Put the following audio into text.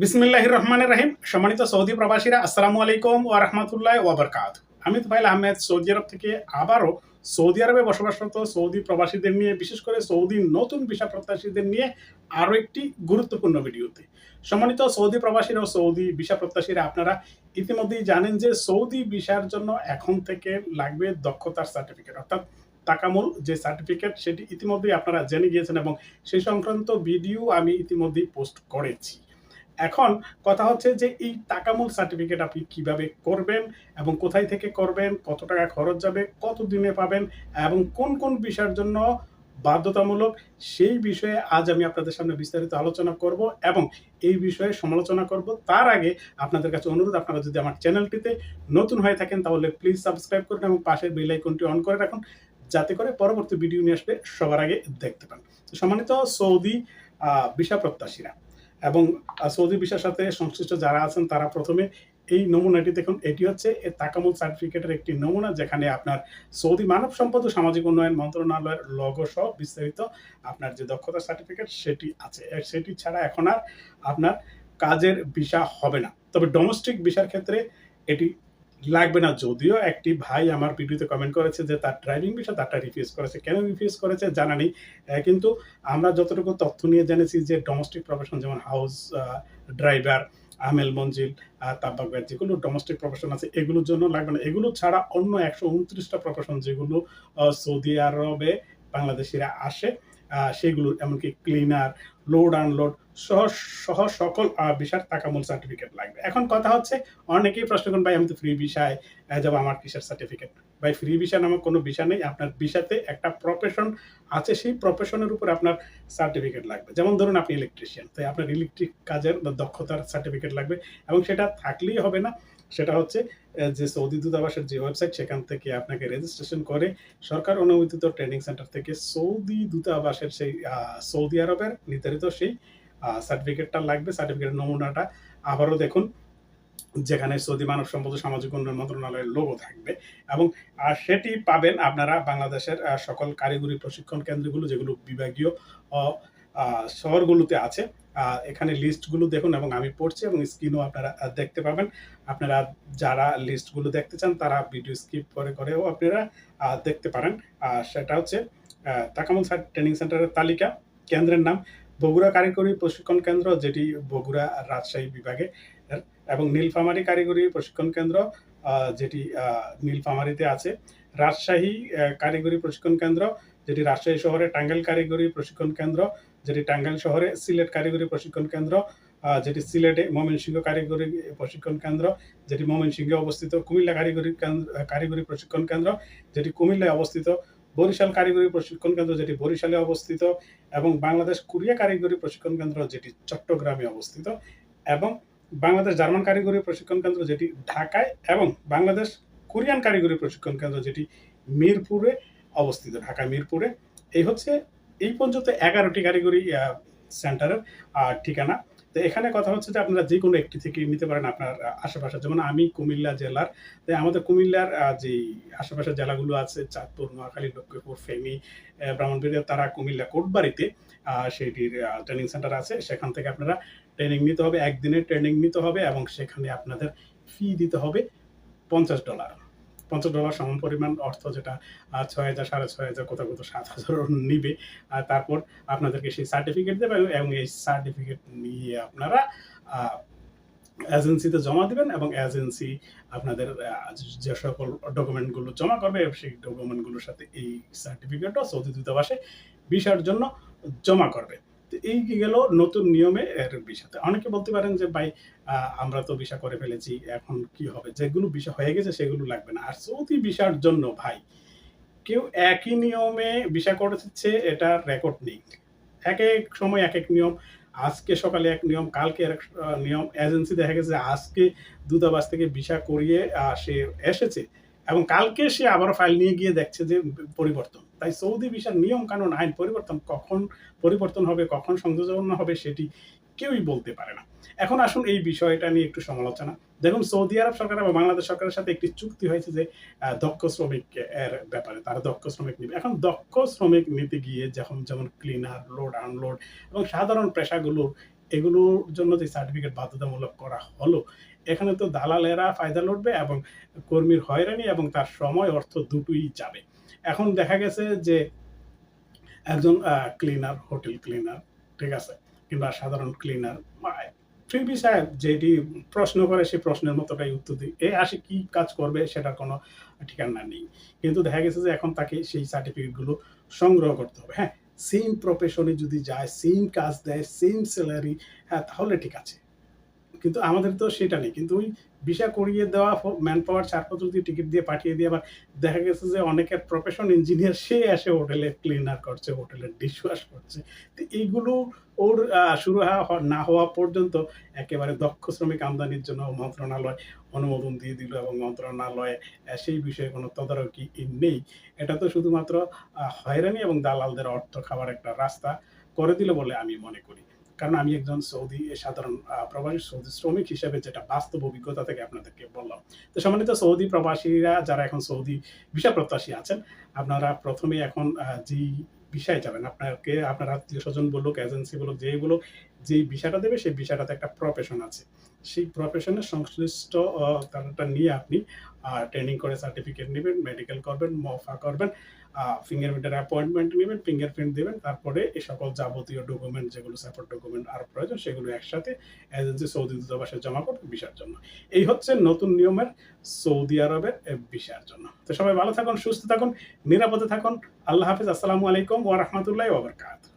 বিসমিল্লাহ রহমানের রাহিম। সম্মানিত সৌদি প্রবাসীরা, আসসালামু আলাইকুম ও রহমতুল্লাহ ওবরকাত আমি তুফাইল আহমেদ, সৌদি আরব থেকে আবারও সৌদি আরবে বসবাসরত সৌদি প্রবাসীদের নিয়ে, বিশেষ করে সৌদি নতুন ভিসা প্রত্যাশীদের নিয়ে আরও একটি গুরুত্বপূর্ণ ভিডিওতে। সম্মানিত সৌদি প্রবাসীরা ও সৌদি ভিসা প্রত্যাশীরা, আপনারা ইতিমধ্যেই জানেন যে সৌদি ভিসার জন্য এখন থেকে লাগবে দক্ষতার সার্টিফিকেট, অর্থাৎ তাকামুল যে সার্টিফিকেট, সেটি ইতিমধ্যেই আপনারা জেনে গিয়েছেন এবং সেই সংক্রান্ত ভিডিও আমি ইতিমধ্যেই পোস্ট করেছি। এখন কথা হচ্ছে যে এই টাকামূল সার্টিফিকেট আপনি কীভাবে করবেন এবং কোথায় থেকে করবেন, কত টাকা খরচ যাবে, কত দিনে পাবেন এবং কোন কোন বিষয়ের জন্য বাধ্যতামূলক সেই বিষয়ে আজ আমি আপনাদের সামনে বিস্তারিত আলোচনা করব এবং এই বিষয়ে সমালোচনা করব। তার আগে আপনাদের কাছে অনুরোধ, আপনারা যদি আমার চ্যানেলটিতে নতুন হয়ে থাকেন তাহলে প্লিজ সাবস্ক্রাইব করুন এবং পাশের বেল আইকনটি অন করে রাখুন যাতে করে পরবর্তী ভিডিও নিয়ে আসলে সবার আগে দেখতে পান। সম্মানিত সৌদি ভিসা প্রত্যাশীরা এবং সৌদি ভিসার সাথে সংশ্লিষ্ট যারা আছেন, তারা প্রথমে এই নমুনাটি দেখুন। এটি হচ্ছে তাকামুল সার্টিফিকেটের একটি নমুনা যেখানে আপনার সৌদি মানব সম্পদ ও সামাজিক উন্নয়ন মন্ত্রণালয়ের লগো সহ বিস্তারিত আপনার যে দক্ষতা সার্টিফিকেট সেটি আছে। সেটি ছাড়া এখন আর আপনার কাজের ভিসা হবে না। তবে ডোমেস্টিক ভিসার ক্ষেত্রে এটি লাগবে না। যদিও একটি ভাই আমার ভিডিওতে কমেন্ট করেছে যে, তার ড্রাইভিং ভিসা তারটা রিফিউজ করেছে। কেন রিফিউজ করেছে জানা নেই। কিন্তু আমরা যতটুকু তথ্য নিয়ে জেনেছি যে ডোমেস্টিক প্রফেশন যেমন হাউস ড্রাইভার আমেল মঞ্জিল তাব্বাক ব্যাট যেগুলো ডোমেস্টিক প্রফেশন আছে, এগুলোর জন্য লাগবে না। এগুলো ছাড়া অন্য একশো উনত্রিশটা প্রফেশন যেগুলো সৌদি আরবে বাংলাদেশিরা আসে সেগুলো এমনকি ক্লিনার লোড আনলোড সহ সহ সকল ভিসার তাকামূল সার্টিফিকেট লাগবে। এখন কথা হচ্ছে, অনেকেই প্রশ্ন করেন, ভাই, আমি তো ফ্রি ভিসায় যাব আমার কিসের সার্টিফিকেট ভাই ফ্রি ভিসা নামক কোনো ভিসা নেই, আপনার ভিসাতে একটা প্রফেশন আছে, সেই প্রফেশনের উপর আপনার সার্টিফিকেট লাগবে। যেমন ধরুন, আপনি ইলেকট্রিশিয়ান তাই আপনার ইলেকট্রিক কাজের দক্ষতার সার্টিফিকেট লাগবে, এবং সেটা থাকলেই হবে না। সেটা হচ্ছে যে সৌদি দূতাবাসের যে ওয়েবসাইট সেখান থেকে আপনাকে রেজিস্ট্রেশন করে সরকার অনুমোদিত ট্রেনিং সেন্টার থেকে সৌদি দূতাবাসের সেই সৌদি আরবের নির্ধারিত সেই সার্টিফিকেটটা লাগবে। সার্টিফিকেটের নমুনাটা আবারও দেখুন, যেখানে সৌদি মানব সম্পদ সামাজিক উন্নয়ন মন্ত্রণালয়ের লোগো থাকবে। এবং সেটি পাবেন আপনারা বাংলাদেশের সকল কারিগরি প্রশিক্ষণ কেন্দ্রগুলো, যেগুলো বিভাগীয় শহরগুলোতে আছে। এখানে লিস্টগুলো দেখুন এবং আমি পড়ছি এবং স্ক্রিনও আপনারা দেখতে পাবেন। আপনারা যারা লিস্টগুলো দেখতে চান, তারা ভিডিও স্কিপ করে, করেও আপনারা দেখতে পারেন। আর সেটা হচ্ছে তাকামুল ট্রেনিং সেন্টারের তালিকা, কেন্দ্রের নাম, বগুড়া কারিগরি প্রশিক্ষণ কেন্দ্র, যেটি বগুড়া রাজশাহী বিভাগে এবং নীলফামারী কারিগরি প্রশিক্ষণ কেন্দ্র যেটি নীলফামারীতে আছে। রাজশাহী কারিগরি প্রশিক্ষণ কেন্দ্র যেটি রাজশাহী শহরে টাঙ্গাইল কারিগরি প্রশিক্ষণ কেন্দ্র, যেটি টাঙ্গাইল শহরে সিলেট কারিগরি প্রশিক্ষণ কেন্দ্র যেটি সিলেটে ময়মনসিংহ কারিগরি প্রশিক্ষণ কেন্দ্র, যেটি ময়মনসিংহে অবস্থিত কুমিল্লা কারিগরি কারিগরি প্রশিক্ষণ কেন্দ্র, যেটি কুমিল্লায় অবস্থিত বরিশাল কারিগরি প্রশিক্ষণ কেন্দ্র, যেটি বরিশালে অবস্থিত, এবং বাংলাদেশ কোরিয়া কারিগরি প্রশিক্ষণ কেন্দ্র, যেটি চট্টগ্রামে অবস্থিত, এবং বাংলাদেশ জার্মান কারিগরি প্রশিক্ষণ কেন্দ্র, যেটি ঢাকায়, এবং বাংলাদেশ কোরিয়ান কারিগরি প্রশিক্ষণ কেন্দ্র, যেটি মিরপুরে অবস্থিত ঢাকা মিরপুরে। এই হচ্ছে এই পর্যন্ত এগারোটি কারিগরি সেন্টারের ঠিকানা। তো এখানে কথা হচ্ছে যে আপনারা যে কোনো একটি থেকে নিতে পারেন আপনার আশেপাশে। যেমন আমি কুমিল্লা জেলার আমাদের কুমিল্লার যে আশেপাশের জেলাগুলো আছে চাঁদপুর নোয়াখালী লক্ষ্মীপুর আহ, ব্রাহ্মণবাড়িয়া তারা কুমিল্লা কোটবাড়িতে সেইটির ট্রেনিং সেন্টার আছে। সেখান থেকে আপনারা ট্রেনিং নিতে হবে একদিনের ট্রেনিং নিতে হবে এবং সেখানে আপনাদের ফি দিতে হবে পঞ্চাশ ডলার পঞ্চাশ ডলার সম পরিমাণ অর্থ যেটা ছয় হাজার, সাড়ে ছয় হাজার, কোথাও কোথাও সাত হাজার নিবে। তারপর আপনাদেরকে সেই সার্টিফিকেট দেবে এবং এই সার্টিফিকেট নিয়ে আপনারা এজেন্সিতে জমা দিবেন এবং এজেন্সি আপনাদের যে সকল ডকুমেন্টগুলো জমা করবে, সেই ডকুমেন্টগুলোর সাথে এই সার্টিফিকেটও সৌদি দূতাবাসে ভিসার জন্য জমা করবে। এই গেল নতুন নিয়মে এর বিষয়তে অনেকে বলতে পারেন যে, ভাই আমরা তো ভিসা করে ফেলেছি, এখন কি হবে? যেগুলো ভিসা হয়ে গেছে সেগুলো লাগবে না। আর সৌদি ভিসার জন্য, ভাই, কেউ একই নিয়মে ভিসা করেছে, এটা রেকর্ড নেই। এক এক সময় এক এক নিয়ম। আজকে সকালে এক নিয়ম, কালকে এক নিয়ম। এজেন্সি দেখা গেছে, আজকে দূতাবাস থেকে ভিসা করিয়ে সে এসেছে। এবং কালকে সে আবার ফাইল নিয়ে গিয়ে দেখছে যে পরিবর্তন। তাই সৌদি ভিসার নিয়ম কানুন আইন পরিবর্তন কখন পরিবর্তন হবে, কখন সংযোজন হবে সেটি কেউই বলতে পারে না। এখন আসুন এই বিষয়টা নিয়ে একটু সমালোচনা। দেখুন, সৌদি আরব সরকার এবং বাংলাদেশ সরকারের সাথে একটি চুক্তি হয়েছে যে দক্ষ শ্রমিক এর ব্যাপারে, তারা দক্ষ শ্রমিক নিবে। এখন দক্ষ শ্রমিক নিতে গিয়ে যখন, যেমন ক্লিনার লোড আনলোড এবং সাধারণ পেশাগুলোর, এগুলোর জন্য যে সার্টিফিকেট বাধ্যতামূলক করা হলো এখানে তো দালালেরা ফায়দা লুটবে এবং কর্মীর হয়রানি এবং তার সময় অর্থ দুটোই যাবে। এখন দেখা গেছে যে একজন ক্লিনার হোটেল ক্লিনার ঠিক আছে, কিংবা সাধারণ ক্লিনার ফ্রি সাহেব যেটি প্রশ্ন করে সেই প্রশ্নের মতোটাই উত্তর দিই এ আসে কি কাজ করবে সেটার কোনো ঠিকানা নেই। কিন্তু দেখা গেছে যে এখন তাকে সেই সার্টিফিকেটগুলো সংগ্রহ করতে হবে। হ্যাঁ সেম প্রফেশনে যদি যায় সেম কাজ দেয় সেম স্যালারি হ্যাঁ তাহলে ঠিক আছে। কিন্তু আমাদের তো সেটা নেই। কিন্তু ওই ভিসা করিয়ে দেওয়া ম্যান পাওয়ার ছাড়পত্র দিয়ে টিকিট দিয়ে পাঠিয়ে দিয়ে আবার দেখা গেছে যে অনেকের প্রফেশন ইঞ্জিনিয়ার সে এসে হোটেলে ক্লিনার করছে হোটেলে ডিশ ওয়াশ করছে। তো এইগুলো ওর শুরু না হওয়া পর্যন্ত একেবারে দক্ষ শ্রমিক আমদানির জন্য মন্ত্রণালয় অনুমোদন দিয়ে দিল এবং মন্ত্রণালয়ে সেই বিষয়ে কোনো তদারকি নেই। এটা তো শুধুমাত্র হয়রানি এবং দালালদের অর্থ খাওয়ার একটা রাস্তা করে দিল বলে আমি মনে করি। কারণ আমি একজন সৌদি সাধারণ প্রবাসী সৌদি শ্রমিক হিসেবে যেটা বাস্তব অভিজ্ঞতা থেকে আপনাদেরকে বললাম। তো সম্মানিত সৌদি প্রবাসীরা যারা এখন সৌদি ভিসা প্রত্যাশী আছেন, আপনারা প্রথমে এখন যে বিষয় যাবেন, আপনাকে, আপনার আত্মীয় স্বজন বলুক এজেন্সি বলুক যেগুলো যেই বিষয়টা দেবে সেই বিষয়টাতে একটা প্রফেশন আছে। সেই প্রফেশনের সংশ্লিষ্ট আহ, নিয়ে আপনি ট্রেনিং করে সার্টিফিকেট নেবেন মেডিকেল করবেন মফা করবেন ফিঙ্গারপ্রিন্টের অ্যাপয়েন্টমেন্ট নেবেন ফিঙ্গারপ্রিন্ট দেবেন তারপরে এই সকল যাবতীয় ডকুমেন্ট যেগুলো সাপোর্ট ডকুমেন্ট আরও প্রয়োজন সেগুলো একসাথে এজেন্সি সৌদি দূতাবাসে জমা করবে ভিসার জন্য। এই হচ্ছে নতুন নিয়মের সৌদি আরবের ভিসার জন্য। তো সবাই ভালো থাকুন সুস্থ থাকুন নিরাপদে থাকুন। আল্লাহ হাফিজ আসসালামু আলাইকুম ওয়া রাহমাতুল্লাহি ওয়া বারাকাতুহু।